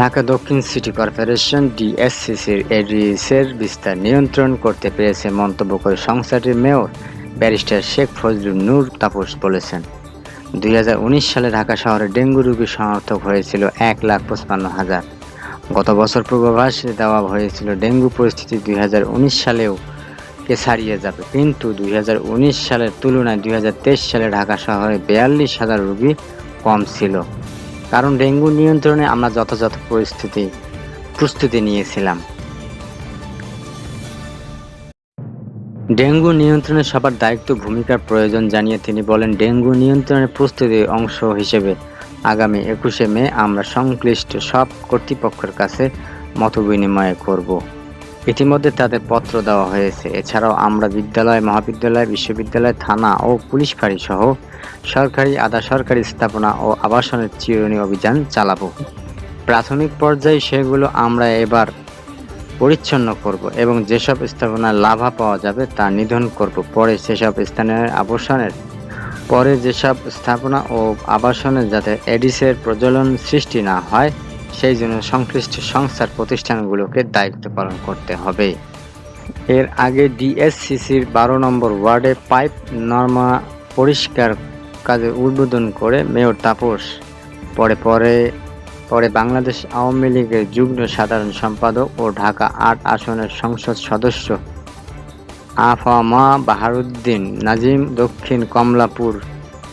ঢাকা দক্ষিণ city corporation ডিএসসিসির এডিসের বিস্তার নিয়ন্ত্রণ করতে পেরেছে মন্তব্য করে সংস্থাটির মেয়র ব্যারিস্টার শেখ ফজলুল নূর তাপস বলেছেন। দুই হাজার উনিশ সালে ঢাকা শহরে ডেঙ্গু রোগী সমর্থক হয়েছিল এক লাখ পঁচপান্ন হাজার। গত বছর পূর্বাভাসে দেওয়া হয়েছিল ডেঙ্গু পরিস্থিতি দুই হাজার উনিশ সালেও কে ছাড়িয়ে যাবে। কিন্তু দুই হাজার উনিশ সালের তুলনায় দুই হাজার তেইশ সালে ঢাকা শহরে বিয়াল্লিশ হাজার রোগী কম ছিল। কারণ ডেঙ্গু নিয়ন্ত্রণে আমরা যথাযথ পরিস্থিতি, প্রস্তুতি নিয়েছিলাম। ডেঙ্গু নিয়ন্ত্রণে সবার দায়িত্ব, ভূমিকার প্রয়োজন জানিয়ে তিনি বলেন, ডেঙ্গু নিয়ন্ত্রণের প্রস্তুতির অংশ হিসেবে আগামী একুশে মে আমরা সংশ্লিষ্ট সব কর্তৃপক্ষের কাছে মতবিনিময় করব। ইতিমধ্যে তাদের পত্র দেওয়া হয়েছে। এছাড়াও আমরা বিদ্যালয়, মহাবিদ্যালয়, বিশ্ববিদ্যালয়, থানা ও পুলিশ ফাঁড়ি সহ সরকারি, আধা সরকারি স্থাপনা ও আবাসনের চিরুনি অভিযান চালাবো। প্রাথমিক পর্যায়ে সেগুলো আমরা এবার পরিচ্ছন্ন করব এবং যেসব স্থাপনায় লাভা পাওয়া যাবে তা নিধন করব। পরে সেসব স্থানের আবাসনের, পরে যেসব স্থাপনা ও আবাসনে যাতে এডিসের প্রজ্বলন সৃষ্টি না হয় সেই জন্য সংশ্লিষ্ট সংস্থার প্রতিষ্ঠানগুলোকে দায়িত্ব পালন করতে হবে। এর আগে ডিএসসিসির বারো নম্বর ওয়ার্ডে পাইপ নর্মা পরিষ্কার কাজে উদ্বোধন করে মেয়র তাপস। পরে পরে পরে বাংলাদেশ আওয়ামী লীগের যুগ্ম সাধারণ সম্পাদক ও ঢাকা আট আসনের সংসদ সদস্য আফামা বাহারুদ্দিন নাজিম দক্ষিণ কমলাপুর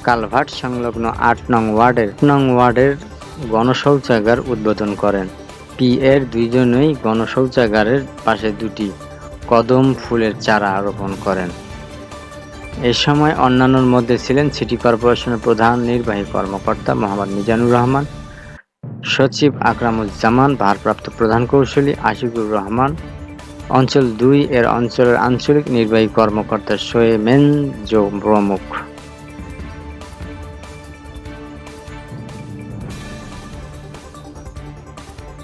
কালভার্ট সংলগ্ন আট নং ওয়ার্ডের নং ওয়ার্ডের গণশৌচাগার উদ্বোধন করেন। পি এর দুইজনেই গণশৌচাগারের পাশে দুটি কদম ফুলের চারা রোপণ করেন। এ সময় অন্যান্যর মধ্যে ছিলেন সিটি কর্পোরেশনের প্রধান নির্বাহী কর্মকর্তা মোহাম্মদ মিজানুর রহমান, সচিব আকরামুজ্জামান, ভারপ্রাপ্ত প্রধান কৌশলী আশিকুর রহমান, অঞ্চল দুই এর অঞ্চলের আঞ্চলিক নির্বাহী কর্মকর্তা শোয়ে জো প্রমুখ।